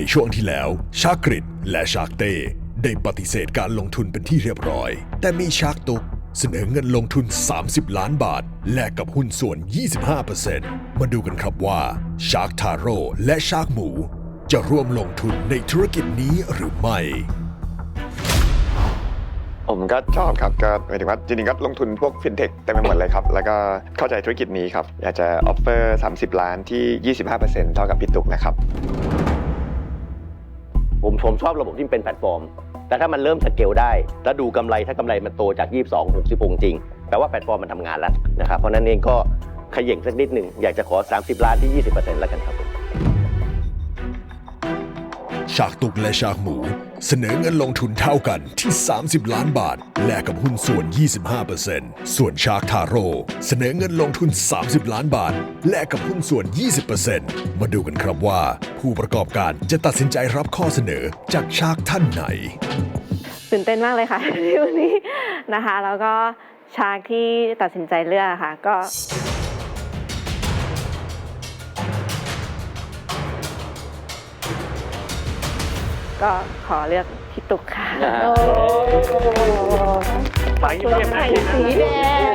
ในช่วงที่แล้ว ชาร์กกริดและชาร์กเต้ได้ปฏิเสธการลงทุนเป็นที่เรียบร้อย แต่มีชาร์กตุกเสนอเงินลงทุน 30 ล้านบาท แลกกับหุ้นส่วน 25%มาดูกันครับว่าชาร์กทาโร่และชาร์กหมู จะร่วมลงทุนในธุรกิจนี้หรือไม่ ผมก็ชอบครับก็หมายถึงว่าจริงๆก็ลงทุนพวกฟินเทคเต็มไปหมดเลยครับ แล้วก็เข้าใจธุรกิจนี้ครับ อยากจะออฟเฟอร์ 30 ล้านที่ 25%เท่ากับพี่ตุกนะครับ ผมชอบระบบที่เป็นแพลตฟอร์ม แต่ถ้ามันเริ่มสเกลได้ แล้วดูกำไรถ้ากำไรมันโตจาก 22 60จริง แปลว่าแพลตฟอร์มมันทำงานแล้วนะครับ เพราะนั้นเองก็ขย่งสักนิดหนึ่งอยากจะขอ 30 ล้านที่ 20%แล้วกันครับผมช เสนอเงินลงทุนเท่ากันที่ 30 ล้านบาท แลกกับหุ้นส่วน 25%ส่วนชาร์กทาโร่เสนอเงินลงทุน 30 ล้านบาท แลกกับหุ้นส่วน 20%มาดูกันครับว่า ผู้ประกอบการจะตัดสินใจรับข้อเสนอจากชาร์กท่านไหน ตื่นเต้นมากเลยค่ะที่วันนี้นะคะ แล้วก็ชาร์กที่ตัดสินใจเลือกค่ะ ก็ ก็ขอเลือกพี่ตุกค่ะอ่าโอ้ต้องใส่สีแดง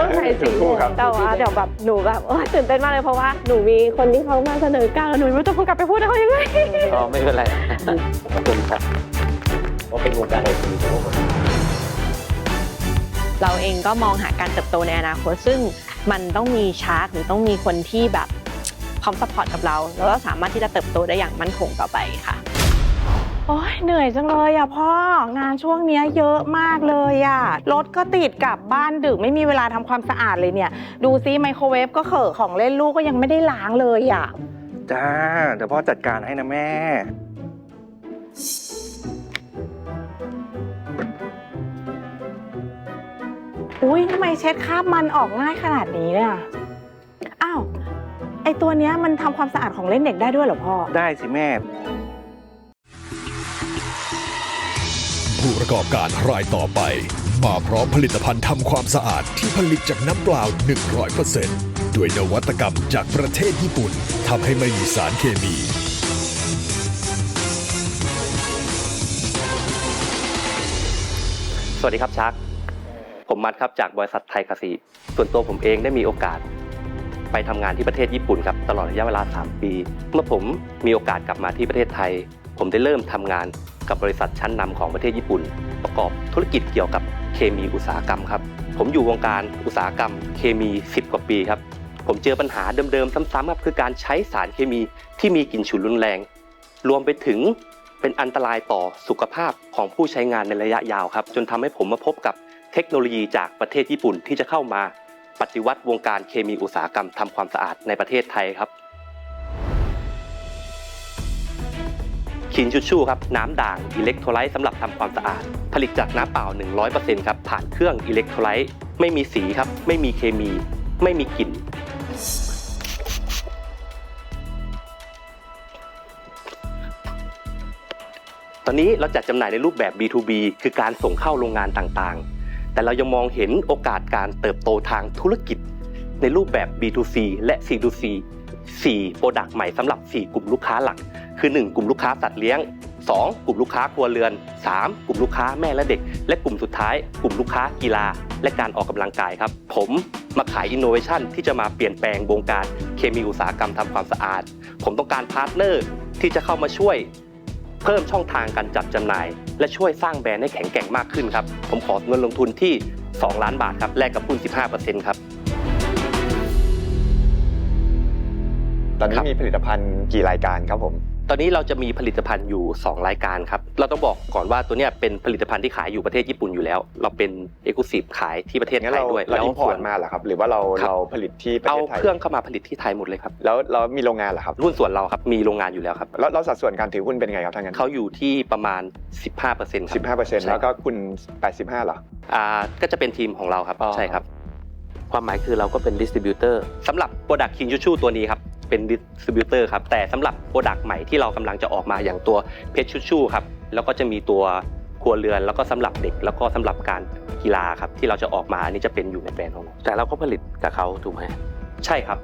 ต้องใส่สีคู่ครับ แต่ว่าเดี๋ยวแบบหนูแบบโอ๊ยตื่นเต้นมากเลยเพราะว่าหนูมีคนที่เขามาเสนอการแล้วหนูไม่รู้จะพูดกลับไปพูดให้เขายังไง อ๋อไม่เป็นไรขอบคุณครับเพราะเป็นวงการไอทีเราเองก็มองหาการเติบโตในอนาคตซึ่งมันต้องมีชาร์กหรือต้องมีคนที่แบบพร้อมสปอร์ตกับเรา แล้วก็สามารถที่จะเติบโตได้อย่างมั่นคงต่อไปค่ะ โอ้ยเหนื่อยจังเลยอะพ่องานช่วงเนี้ยเยอะมากเลยอะรถก็ติดกลับบ้านดึกไม่มีเวลาทำความสะอาดเลยเนี่ย ดูซิไมโครเวฟก็เขอะของเล่นลูกก็ยังไม่ได้ล้างเลยอะจ้า เดี๋ยวพ่อจัดการให้นะแม่ อุ้ยทำไมเช็ดคราบมันออกง่ายขนาดนี้เนี่ยอ้าวไอตัวเนี้ยมันทำความสะอาดของเล่นเด็กได้ด้วยเหรอพ่อได้สิแม่ ประกอบการรายต่อไปมาพร้อมผลิตภัณฑ์ทำความสะอาดที่ผลิตจากน้ำเปล่า 100%ด้วยนวัตกรรมจากประเทศญี่ปุ่นทำให้ไม่มีสารเคมี สวัสดีครับชัก ผมมัดครับจากบริษัทไทยคาซีส่วนตัวผมเองได้มีโอกาส ไปทำงานที่ประเทศญี่ปุ่นครับตลอดระยะเวลา 3 ปี เมื่อผมมีโอกาสกลับมาที่ประเทศไทย ผมได้เริ่มทำงาน กับบริษัทชั้นนำของประเทศญี่ปุ่น ประกอบธุรกิจเกี่ยวกับเคมีอุตสาหกรรมครับ ผมอยู่วงการอุตสาหกรรมเคมี 10 กว่าปีครับ ผมเจอปัญหาเดิมๆซ้ำๆครับคือการใช้สารเคมีที่มีกลิ่นฉุนรุนแรง รวมไปถึงเป็นอันตรายต่อสุขภาพของผู้ใช้งานในระยะยาวครับ จนทำให้ผมมาพบกับเทคโนโลยีจากประเทศญี่ปุ่นที่จะเข้ามาปฏิวัติวงการเคมีอุตสาหกรรมทำความสะอาดในประเทศไทยครับ คินชูชูครับน้ำด่างอิเล็กโทรไลต์สำหรับทำความสะอาด ผลิตจากน้ำเปล่า 100%ครับผ่านเครื่องอิเล็กโทรไลต์ไม่มีสีครับ ไม่มีเคมี ไม่มีกลิ่น ตอนนี้เราจัดจำหน่ายในรูปแบบ B2B คือการส่งเข้าโรงงานต่างๆ แต่เรายังมองเห็นโอกาสการเติบโตทางธุรกิจ ในรูปแบบ B2C และ C2C 4โปรดักต์ใหม่สำหรับ 4 กลุ่มลูกค้าหลัก คือ 1 กลุ่มลูกค้าสัตว์เลี้ยง 2 กลุ่มลูกค้าครัวเรือน 3 กลุ่มลูกค้าแม่และเด็ก และกลุ่มสุดท้าย กลุ่มลูกค้ากีฬา และการออกกำลังกายครับ ผมมาขายอินโนเวชันที่จะมาเปลี่ยนแปลงวงการเคมีอุตสาหกรรมทำความสะอาด ผมต้องการพาร์ทเนอร์ที่จะเข้ามาช่วยเพิ่มช่องทางการจัดจำหน่าย และช่วยสร้างแบรนด์ให้แข็งแกร่งมากขึ้นครับ ผมขอเงินลงทุนที่ 2 ล้านบาทครับแลกกับหุ้น15%ครับตอนนี้ครับมีผลิตภัณฑ์กี่รายการครับผม ตอนนี้เราจะมีผลิตภัณฑ์อยู่ 2 รายการครับ เราต้องบอกก่อนว่าตัวเนี้ยเป็นผลิตภัณฑ์ที่ขายอยู่ประเทศญี่ปุ่นอยู่แล้ว เราเป็นเอก u s i v e ขายที่ประเทศงั้นไทยเราด้วยเราอินพอร์ตส่วนมาเหรอครับ หรือว่าเราครับ เราผลิตที่ประเอาเทศไทยเครื่องเข้ามาผลิตที่ไทยหมดเลยครับ แล้วเรามีโรงงานเหรอครับรุ่นส่วนเราครับ มีโรงงานอยู่แล้วครับ แล้วเราสัดส่วนการถือหุ้นเป็นไงครับทางนั้นเขาอยู่ที่ประมาณ 15%ครับสิบห้าเปอร์เซ็นต์ใช่แล้วก็คุณแปดสิบห้าเหรอ อ่าก็จะเป็นทีมของเราครับ อ๋อ ใช่ครับ ความหมายคือเราก็เป็นดิสติบิวเตอร์สำหรับโปรดักต์คิงชูชูตัวนี้ครับ เป็นดิสติบิวเตอร์ครับแต่สำหรับโปรดักต์ใหม่ที่เรากำลังจะออกมาอย่างตัวเพชรชูชูครับแล้วก็จะมีตัวครัวเรือนแล้วก็สำหรับเด็กแล้วก็สำหรับการกีฬาครับที่เราจะออกมาอันนี้จะเป็นอยู่ในแบรนด์ของเราแต่เราก็ผลิตกับเขาถูกไหมใช่ครับ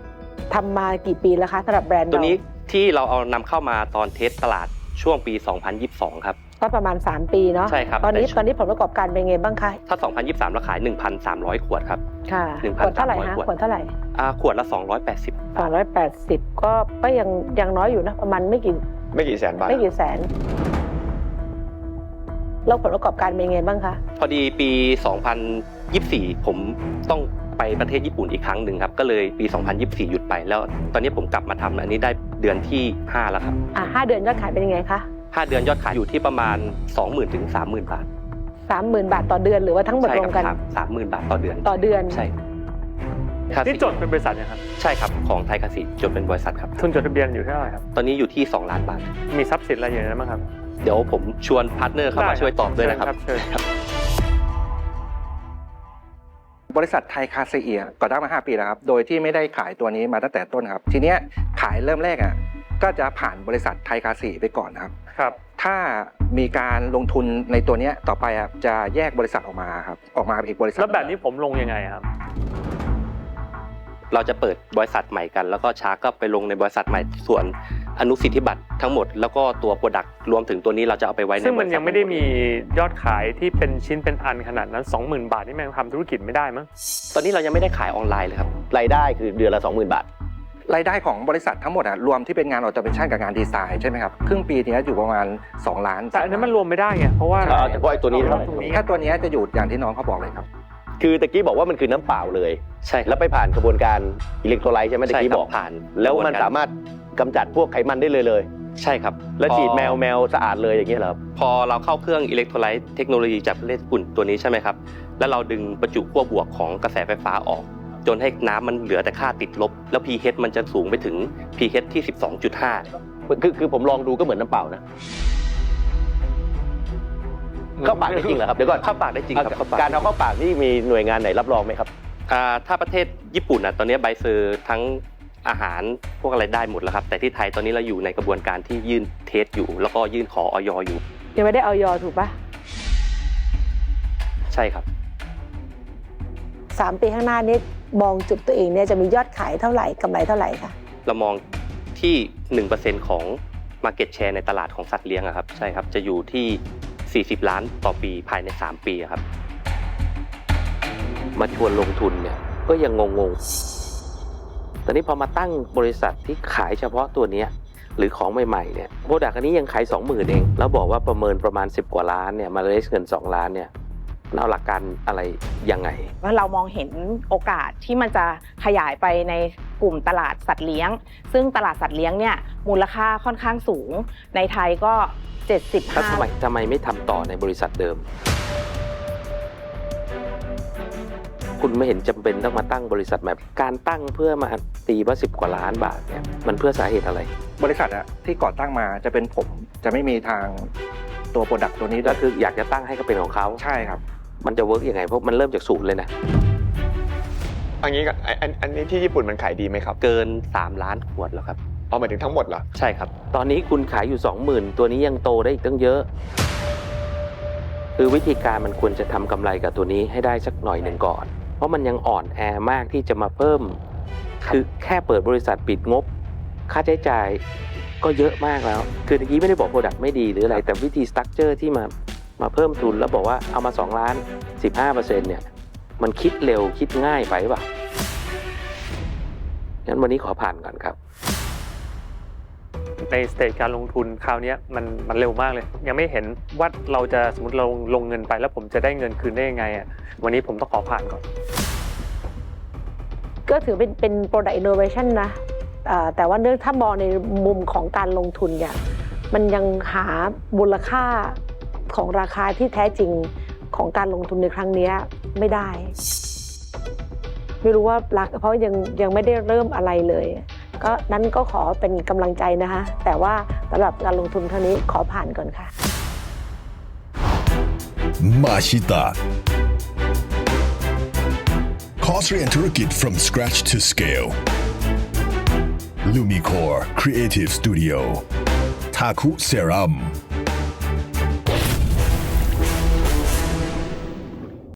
ทำมากี่ปีแล้วคะสำหรับแบรนด์ตัวนี้เราที่เราเอานำเข้ามาตอนเทสตลาดช่วงปี 2022 ครับก็ประมาณ 3 ปีเนาะใช่ครับตอนนี้ในช่วงตอนนี้ผลประกอบการเป็นไงบ้างคะ ถ้า 2023 เราขาย 1,300 ขวดครับค่ะ1,300ขวดเท่าไหร่ฮะขวดขวดเท่าไหร่อ่าขวดละ 280ส องร้อยแปดสิบก็ก็ยังยังน้อยอยู่นะ ประมาณไม่กี่ไม่กี่แสนบาท ไม่กี่แสน แล้วผลประกอบการเป็นไงบ้างคะ พอดีปี 2024 ผมต้องไปประเทศญี่ปุ่นอีกครั้งหนึ่งครับ ก็เลยปี 2024 หยุดไปแล้ว ตอนนี้ผมกลับมาทำอันนี้ได้เดือนที่ 5 แล้วครับ อ่าห้าเดือนยอดขายเป็นยังไงคะ5 เดือนยอดขายอยู่ที่ประมาณ 20,000ถึง30,000 บาทสามหมื่นบาทต่อเดือนหรือว่าทั้งหมดใช่รวคมรักันสามหมื่นบาทต่อเดือน ต่อเดือน ใช่ครับ นี่จดเป็นบริษัทนะครับ ใช่ครับ ของไทยคาสิจดเป็นบริษัทครับ ทุนจดทะเบียนอยู่ที่เท่าไหร่ครับ ตอนนี้อยู่ที่ 2 ล้านบาท มีทรัพย์สินอะไรอยู่ในนั้นบ้างครับ เดี๋ยวผมชวนพาร์ทเนอร์เข้าได้มาช่วยตอบด้วยนะครับ เชิญครับ บริษัทไทยคาเซียก่อตั้งมา 5 ปีแล้วครับ โดยที่ไม่ได้ขายตัวนี้มาตั้งแต่ต้นครับ ทีเนี้ยขายเริ่มแรกอะ ก็จะผ่านบริษัทไทยคาซีไปก่อนนะครับ ครับ ถ้ามีการลงทุนในตัวเนี้ยต่อไปครับจะแยกบริษัทออกมาครับ ออกมาเป็นอีกบริษัทแล้วแบบนี้ผมลงยังไงครับ เราจะเปิดบริษัทใหม่กัน แล้วก็ชาร์กก็ไปลงในบริษัทใหม่ส่วนอนุสิทธิบัตรทั้งหมด แล้วก็ตัวโปรดักต์รวมถึงตัวนี้เราจะเอาไปไว้ในซึ่งมันบริษัทยังไม่ได้มียอดขายที่เป็นชิ้นเป็นอันขนาดนั้น 20,000 บาทนี่แม่งทำธุรกิจไม่ได้มั้งตอนนี้เรายังไม่ได้ขายออนไลน์เลยครับรายได้คือเดือนละ 20,000 บาทรายได้ของบริษัททั้งหมดอะรวมที่เป็นงานออโตเมชันกับงานดีไซน์ใช่ไหมครับครึ่งปีเนี้ยอยู่ประมาณ 2 ล้านแต่อันนั้นมันรวมไม่ได้ไงเพราะว่าเออเฉพาะไอ้ตัวนี้เฉเท่าไหร่พาะตรงนี้แค่ตัวเนี้ยจะอยู่อย่างที่น้องเขาบอกเลยครับ คือตะกี้บอกว่ามันคือน้ำเปล่าเลย ใช่คแล้รับวไปผ่านกระบวนการอิเล็กโทรไลต์ใช่ไหมตะใช่กี้ครับบอก ผ่านแล้วมันกระบวนกสามารถกำจัดพวกไขมันได้เลยเลย ใช่ครับแล้วฉีดพอแมวแมวสะอาดเลยอย่างเงี้ยเหรอครับพอเราเข้าเครื่องอิเล็กโทรไลต์เทคโนโลยีจากประเทศญี่ปุ่นตัวนี้ใช่ไหมครับ แล้วเราดึงประจุขั้วบวกของกระแสไฟฟ้าออก จนให้น้ำมันเหลือแต่ค่าติดลบ แล้ว pH มันจะสูงไปถึง pH ที่ 12.5 คือคือผมลองดูก็เหมือนน้ำเปล่านะ เข้าปากได้จริงเหรอครับเดี๋ยวก่อนเข้าปากได้จริงครับเข้าปากการเอาเข้าปากนี่มีหน่วยงานไหนรับรองไหมครับอ่าถ้าประเทศญี่ปุ่นอะตอนนี้ใบเซอร์ทั้งอาหารพวกอะไรได้หมดแล้วครับ แต่ที่ไทยตอนนี้เราอยู่ในกระบวนการที่ยื่นเทสอยู่ แล้วก็ยื่นขอออยอยู่ยังไม่ได้เอายอถูกปะใช่ครับสามปีข้างหน้านี้มองจุดตัวเองเนี่ยจะมียอดขายเท่าไหร่กำไรเท่าไหร่คะเรามองที่ 1%ของ Market Share ในตลาดของสัตว์เลี้ยงอะครับ ใช่ครับ จะอยู่ที่ 40 ล้านต่อปีภายใน 3 ปีครับ มาชวนลงทุนเนี่ยก็ยังงงๆ ตอนนี้พอมาตั้งบริษัทที่ขายเฉพาะตัวนี้หรือของใหม่ๆเนี่ยโปรดักต์อันนี้ยังขาย 20,000 เอง แล้วบอกว่าประเมินประมาณ 10 กว่าล้านเนี่ยมาเลสเงิน 2 ล้านเนี่ย เอาหลักการอะไรยังไง ว่าเรามองเห็นโอกาสที่มันจะขยายไปในกลุ่มตลาดสัตว์เลี้ยง ซึ่งตลาดสัตว์เลี้ยงเนี่ยมูลค่าค่อนข้างสูง ในไทยก็แล้วทำไม75ทำไมไม่ทำต่อในบริษัทเดิม คุณไม่เห็นจำเป็นต้องมาตั้งบริษัทแบบการตั้งเพื่อมาตีว่าสิบกว่าล้านบาทเนี่ยมันเพื่อสาเหตุอะไร บริษัทอะที่ก่อตั้งมาจะเป็นผมจะไม่มีทางตัวโปรดักต์ตัวนี้ด้ก็วยคืออยากจะตั้งให้ก็เป็นของเขา ใช่ครับ มันจะเวิร์กยังไงเพราะมันเริ่มจากศูนย์เลยนะ อันนี้ก็อันอันอันนี้ที่ญี่ปุ่นมันขายดีไหมครับเกิน 3 ล้านขวดแล้วครับ เอาหมายถึงทั้งหมดเหรอ ใช่ครับ ตอนนี้คุณขายอยู่สองหมื่นตัวนี้ยังโตได้อีกตั้งเยอะ คือวิธีการมันควรจะทำกำไรกับตัวนี้ให้ได้สักหน่อยหนึ่งก่อน เพราะมันยังอ่อนแอมากที่จะมาเพิ่ม คือแค่เปิดบริษัทปิดงบ ค่าใช้จ่ายก็เยอะมากแล้ว คือเมื่อกี้ไม่ได้บอกโปรดักต์ไม่ดีหรืออะไร แต่วิธีสตั๊กเจอร์ที่มา มาเพิ่มทุนแล้วบอกว่าเอามา 2 ล้าน 15%เนี่ยมันคิดเร็วคิดง่ายไปหรือเปล่างั้นวันนี้ขอผ่านก่อนครับ ในสเตจการลงทุนคราวเนี้ยมันมันเร็วมากเลย ยังไม่เห็นว่าเราจะสมมติเราลงเงินไปแล้วผมจะได้เงินคืนได้ยังไงอะวันนี้ผมต้องขอผ่านก่อน ก็ถือเป็นเป็น product innovation นะเอ่อแต่ว่าเนื่องถ้ามองในมุมของการลงทุนเนี่ยมันยังหามูลค่า ของราคาที่แท้จริงของการลงทุนในครั้งนี้ไม่ได้ ไม่รู้ว่ารักเพราะยังยังไม่ได้เริ่มอะไรเลย ก็นั้นก็ขอเป็นกำลังใจนะคะ แต่ว่าสำหรับการลงทุนครั้งนี้ขอผ่านก่อนค่ะมาชิตะคอร์สเรียนธุรกิจ from scratch to scale Lumicore Creative Studio ทาคุเซรั่ม